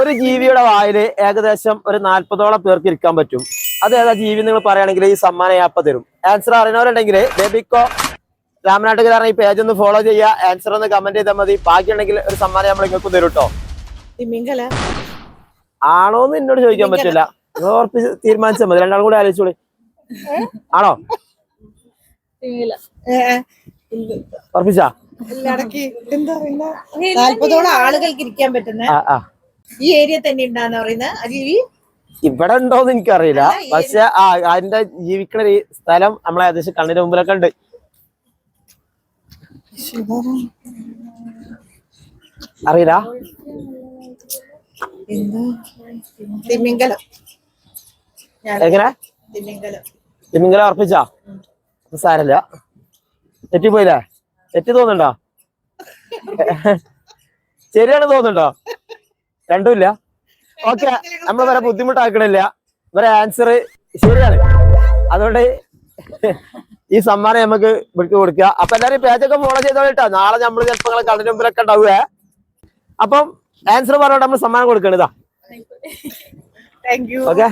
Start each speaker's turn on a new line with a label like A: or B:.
A: ഒരു ജീവിയുടെ വായിൽ ഏകദേശം ഒരു നാല്പതോളം പേർക്ക് ഇരിക്കാൻ പറ്റും. അത് ഏതാ ജീവി നിങ്ങൾ പറയുകയാണെങ്കിൽ ഈ സമ്മാന ആപ്പ് തരും. ആൻസർ അറിയണവരുണ്ടെങ്കിൽ ബേബിക്കോ രാമനാട്ടുകാരൻ ഈ പേജ് ഒന്ന് ഫോളോ ചെയ്യുക. ആൻസർ ഒന്ന് കമന്റ് ചെയ്താൽ മതി. ബാക്കിയുണ്ടെങ്കിൽ ഒരു സമ്മാനം നമ്മൾ നിങ്ങൾക്ക് തരും കേട്ടോ
B: ആണോ
A: ആണോന്ന് എന്നോട് ചോദിക്കാൻ പറ്റില്ല. ഉറപ്പിച്ച് തീരുമാനിച്ചാൽ മതി. രണ്ടാളും കൂടെ ആലോചിച്ചോളി. ആണോ? ഉറപ്പിച്ചാ?
B: എന്താ നാല്പതോളം ആളുകൾക്ക് ഇരിക്കാൻ പറ്റുന്ന.
A: ആ ആ.
B: ഈ ഏരിയ തന്നെ ഉണ്ടാന്ന് പറയുന്നത് ആ ജീവി
A: ഇവിടെ ഉണ്ടോന്ന് എനിക്കറിയില്ല. പക്ഷെ ആ അതിന്റെ ജീവിക്കുന്ന ഈ സ്ഥലം നമ്മളെ ഏകദേശം കണ്ണിന്റെ മുമ്പിലൊക്കെ ഉണ്ട്. അറിയില്ല?
B: തിമിംഗലം.
A: എങ്ങനെ?
B: തിമിംഗലം.
A: തിമിംഗലം ഉറപ്പിച്ചാ സാരല്ല സാരല്ല. തെറ്റിപ്പോയില്ലേ? തെറ്റി തോന്നുന്നുണ്ടോ? ശരിയാണ് തോന്നുന്നുണ്ടോ? രണ്ടുമില്ല. ഓക്കെ നമ്മൾ വരെ ബുദ്ധിമുട്ടാക്കണില്ല. ഇവരെ ആൻസർ ശരിയാണ്. അതുകൊണ്ട് ഈ സമ്മാനം നമുക്ക് ഇവർക്ക് കൊടുക്കുക. അപ്പൊ എല്ലാരും പേജൊക്കെ ഫോളോ ചെയ്തോ കേട്ടോ നാളെ നമ്മൾ ചിലപ്പോ നിങ്ങളെ കണ്ണിന് മുമ്പിലൊക്കെ ഉണ്ടാവുക അപ്പം ആൻസർ പറഞ്ഞോട്ട് നമ്മൾ സമ്മാനം കൊടുക്കണതാ.
B: Thank you
A: okay